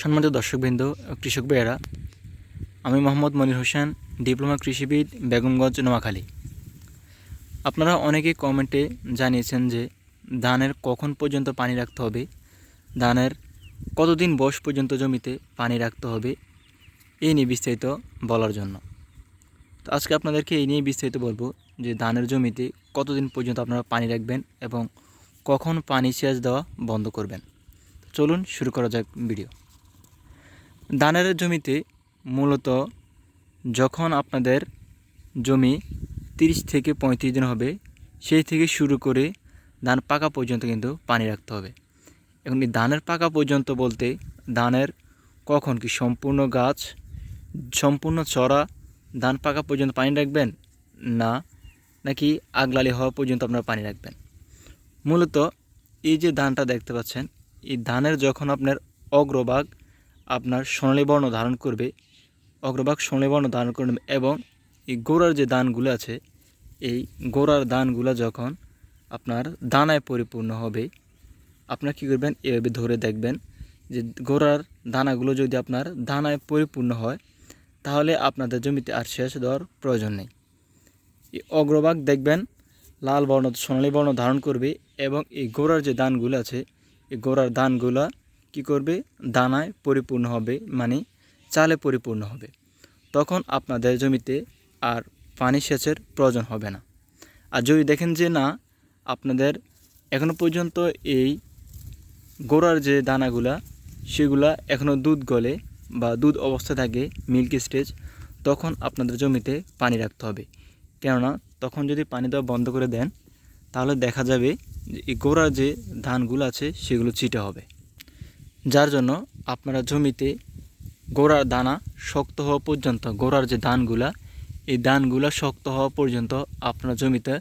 সম্মানিত দর্শকবৃন্দ, কৃষক ভাইয়েরা, আমি মোহাম্মদ মনির হোসেন, ডিপ্লোমা কৃষিবিদ, বেগমগঞ্জ, নোয়াখালী। আপনারা অনেকেই কমেন্টে জানিয়েছেন যে ধানের কখন পর্যন্ত পানি রাখতে হবে, ধানের কতদিন বয়স পর্যন্ত জমিতে পানি রাখতে হবে, এই নিয়ে বিস্তারিত বলার জন্য। তো আজকে আপনাদেরকে এই নিয়ে বিস্তারিত বলব যে ধানের জমিতে কতদিন পর্যন্ত আপনারা পানি রাখবেন এবং কখন পানি সেচ দেওয়া বন্ধ করবেন। চলুন শুরু করা যাক ভিডিও। ধানের জমিতে মূলত যখন আপনাদের জমি তিরিশ থেকে পঁয়ত্রিশ দিন হবে, সেই থেকে শুরু করে ধান পাকা পর্যন্ত কিন্তু পানি রাখতে হবে। এখন এই ধানের পাকা পর্যন্ত বলতে ধানের কখন কি সম্পূর্ণ গাছ, সম্পূর্ণ চড়া ধান পাকা পর্যন্ত পানি রাখবেন না, নাকি আগলালি হওয়া পর্যন্ত আপনারা পানি রাখবেন? মূলত এই যে ধানটা দেখতে পাচ্ছেন, এই ধানের যখন আপনার অগ্রভাগ আপনার সোনালী বর্ণ ধারণ করবে, অগ্রভাগ সোনালী বর্ণ ধারণ করবে এবং এই গোড়ার যে দানগুলো আছে, এই গোড়ার দানগুলো যখন আপনার দানায় পরিপূর্ণ হবে, আপনার কী করবেন? এভাবে ধরে দেখবেন যে গোড়ার দানাগুলো যদি আপনার দানায় পরিপূর্ণ হয়, তাহলে আপনাদের জমিতে আর সেচ দেওয়ার প্রয়োজন নেই। এই অগ্রভাগ দেখবেন, লাল বর্ণ, সোনালী বর্ণ ধারণ করবে এবং এই গোড়ার যে দানগুলো আছে, এই গোড়ার দানগুলো কি করবে? দানায় পরিপূর্ণ হবে মানে চালে পরিপূর্ণ হবে। তখন আপনাদের জমিতে আর পানি সেচের প্রয়োজন হবে না। আর যদি দেখেন যে না, আপনাদের এখনও পর্যন্ত এই গোড়ার যে দানাগুলা, সেগুলা এখনও দুধ গলে বা দুধ অবস্থা থাকে, মিল্ক স্টেজ, তখন আপনাদের জমিতে পানি রাখতে হবে। কেননা, তখন যদি পানি দেওয়া বন্ধ করে দেন, তাহলে দেখা যাবে যে এই গোড়ার যে ধানগুলো আছে, সেগুলো চিটে হবে। যার জন্য আপনারা জমিতে গোড়ার দানা শক্ত হওয়া পর্যন্ত, গোড়ার যে ধানগুলা এই ধানগুলা শক্ত হওয়া পর্যন্ত আপনারা জমিতে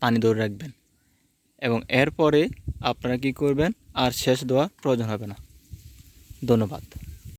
পানি ধরে রাখবেন। এবং এরপরে আপনারা কি করবেন? আর শেষ দেওয়া প্রয়োজন হবে না। ধন্যবাদ।